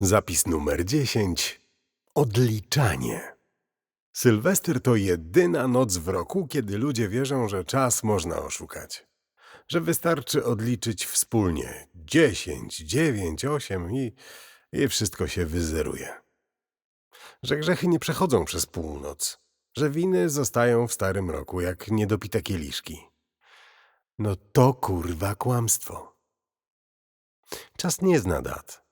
Zapis numer 10. Odliczanie. Sylwester to jedyna noc w roku, kiedy ludzie wierzą, że czas można oszukać. Że wystarczy odliczyć wspólnie 10, 9, 8 i, i wszystko się wyzeruje. Że grzechy nie przechodzą przez północ. Że winy zostają w starym roku jak niedopite kieliszki. No to kurwa kłamstwo. Czas nie zna dat.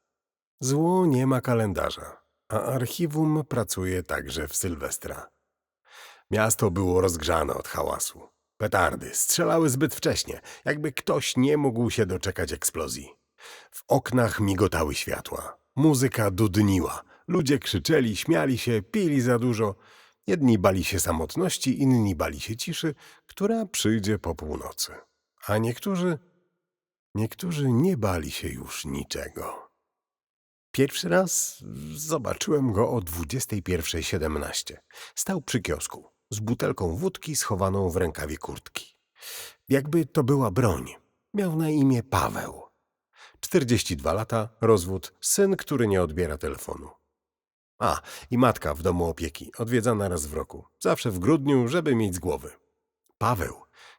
Zło nie ma kalendarza, a archiwum pracuje także w Sylwestra. Miasto było rozgrzane od hałasu. Petardy strzelały zbyt wcześnie, jakby ktoś nie mógł się doczekać eksplozji. W oknach migotały światła. Muzyka dudniła. Ludzie krzyczeli, śmiali się, pili za dużo. Jedni bali się samotności, inni bali się ciszy, która przyjdzie po północy. A niektórzy, niektórzy nie bali się już niczego. Pierwszy raz zobaczyłem go o 21.17. Stał przy kiosku, z butelką wódki schowaną w rękawie kurtki. Jakby to była broń. Miał na imię Paweł. 42 lata, rozwód, syn, który nie odbiera telefonu. A, i matka w domu opieki, odwiedzana raz w roku, zawsze w grudniu, żeby mieć z głowy. Paweł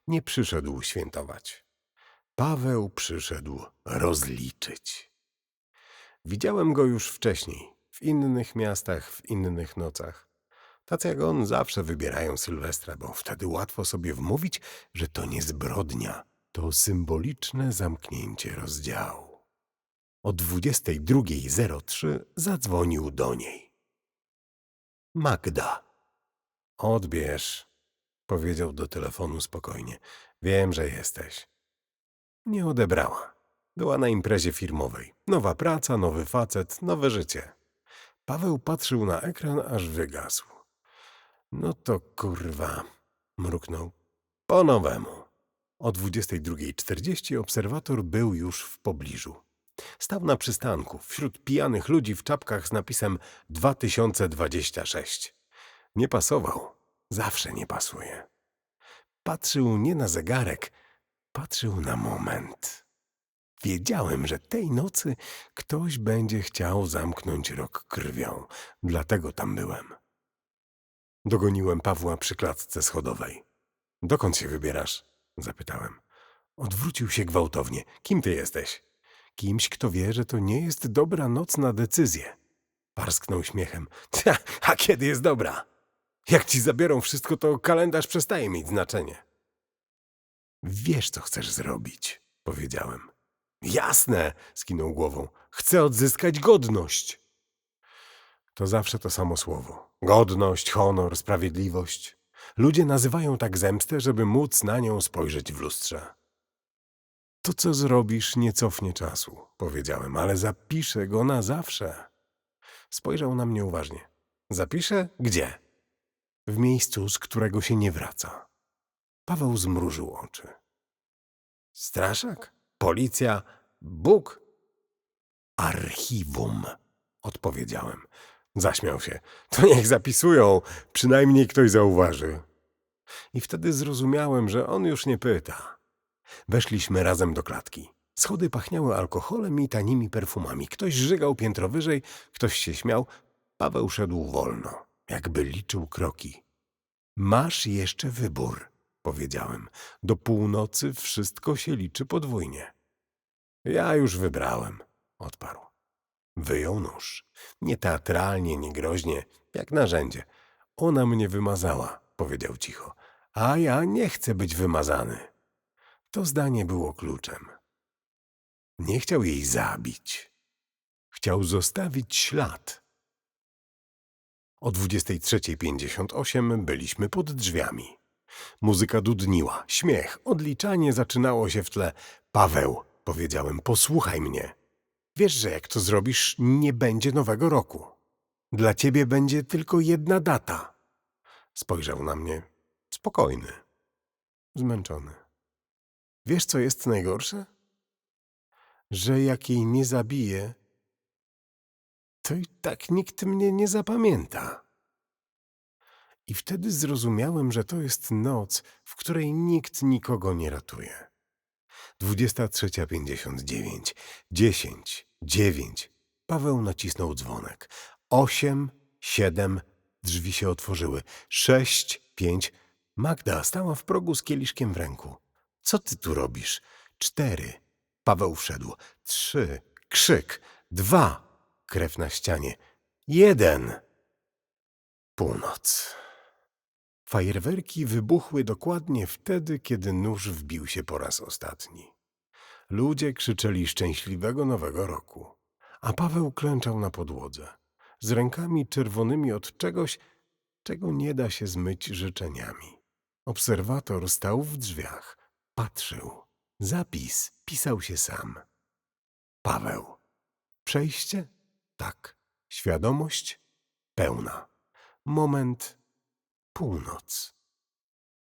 nie przyszedł świętować. Paweł przyszedł rozliczyć. Widziałem go już wcześniej, w innych miastach, w innych nocach. Tacy jak on zawsze wybierają Sylwestra, bo wtedy łatwo sobie wmówić, że to nie zbrodnia, to symboliczne zamknięcie rozdziału. O 22.03 zadzwonił do niej. Magda. Odbierz, powiedział do telefonu spokojnie. Wiem, że jesteś. Nie odebrała. Była na imprezie firmowej. Nowa praca, nowy facet, nowe życie. Paweł patrzył na ekran, aż wygasł. No to kurwa, mruknął. Po nowemu. O 22.40 obserwator był już w pobliżu. Stał na przystanku, wśród pijanych ludzi w czapkach z napisem 2026. Nie pasował. Zawsze nie pasuje. Patrzył nie na zegarek, patrzył na moment. Wiedziałem, że tej nocy ktoś będzie chciał zamknąć rok krwią, dlatego tam byłem. Dogoniłem Pawła przy klatce schodowej. Dokąd się wybierasz? zapytałem. Odwrócił się gwałtownie. Kim ty jesteś? Kimś, kto wie, że to nie jest dobra noc na decyzję. Parsknął śmiechem. "Cia, A kiedy jest dobra? Jak ci zabiorą wszystko, to kalendarz przestaje mieć znaczenie. Wiesz, co chcesz zrobić, powiedziałem. Jasne, skinął głową. Chcę odzyskać godność. To zawsze to samo słowo. Godność, honor, sprawiedliwość. Ludzie nazywają tak zemstę, żeby móc na nią spojrzeć w lustrze. To, co zrobisz, nie cofnie czasu, powiedziałem, ale zapiszę go na zawsze. Spojrzał na mnie uważnie. Zapiszę? Gdzie? W miejscu, z którego się nie wraca. Paweł zmrużył oczy. Straszak? Policja? Bóg? Archiwum, odpowiedziałem. Zaśmiał się. To niech zapisują, przynajmniej ktoś zauważy. I wtedy zrozumiałem, że on już nie pyta. Weszliśmy razem do klatki. Schody pachniały alkoholem i tanimi perfumami. Ktoś żygał piętro wyżej, ktoś się śmiał. Paweł szedł wolno, jakby liczył kroki. Masz jeszcze wybór, powiedziałem. Do północy wszystko się liczy podwójnie. Ja już wybrałem, odparł. Wyjął nóż. Nie teatralnie, nie groźnie, jak narzędzie. Ona mnie wymazała, powiedział cicho. A ja nie chcę być wymazany. To zdanie było kluczem. Nie chciał jej zabić. Chciał zostawić ślad. O 23.58 byliśmy pod drzwiami. Muzyka dudniła, śmiech, odliczanie zaczynało się w tle. Paweł, powiedziałem, posłuchaj mnie. Wiesz, że jak to zrobisz, nie będzie nowego roku. Dla ciebie będzie tylko jedna data. Spojrzał na mnie, spokojny, zmęczony. Wiesz, co jest najgorsze? Że jak jej nie zabiję, to i tak nikt mnie nie zapamięta. I wtedy zrozumiałem, że to jest noc, w której nikt nikogo nie ratuje. 23.59, 10, 9, Paweł nacisnął dzwonek. Osiem, siedem, drzwi się otworzyły. Sześć, pięć. Magda stała w progu z kieliszkiem w ręku. Co ty tu robisz? Cztery. Paweł wszedł. Trzy. Krzyk. Dwa. Krew na ścianie. Jeden. Północ. Fajerwerki wybuchły dokładnie wtedy, kiedy nóż wbił się po raz ostatni. Ludzie krzyczeli szczęśliwego nowego roku, a Paweł klęczał na podłodze, z rękami czerwonymi od czegoś, czego nie da się zmyć życzeniami. Obserwator stał w drzwiach, patrzył. Zapis pisał się sam. Paweł. Przejście? Tak. Świadomość? Pełna. Moment. Północ.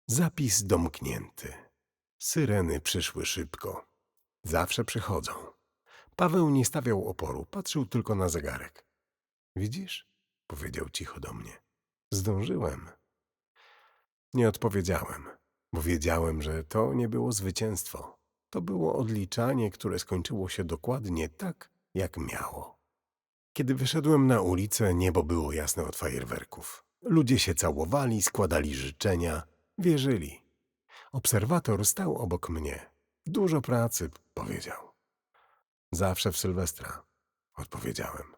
Zapis domknięty. Syreny przyszły szybko. Zawsze przychodzą. Paweł nie stawiał oporu, patrzył tylko na zegarek. Widzisz? powiedział cicho do mnie. Zdążyłem. Nie odpowiedziałem, bo wiedziałem, że to nie było zwycięstwo. To było odliczanie, które skończyło się dokładnie tak, jak miało. Kiedy wyszedłem na ulicę, niebo było jasne od fajerwerków. Ludzie się całowali, składali życzenia, wierzyli. Obserwator stał obok mnie. Dużo pracy, powiedział. Zawsze w Sylwestra, odpowiedziałem.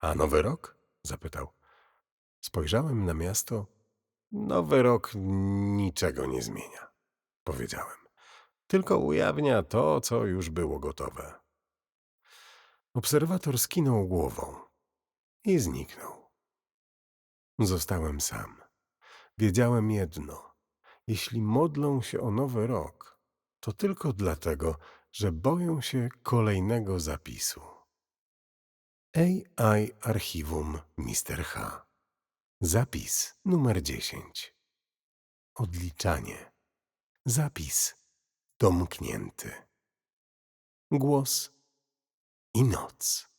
A nowy rok? zapytał. Spojrzałem na miasto. Nowy rok niczego nie zmienia, powiedziałem. Tylko ujawnia to, co już było gotowe. Obserwator skinął głową i zniknął. Zostałem sam. Wiedziałem jedno. Jeśli modlą się o nowy rok, to tylko dlatego, że boją się kolejnego zapisu. AI Archiwum Mr. H. Zapis numer 10. Odliczanie. Zapis domknięty. Głos i noc.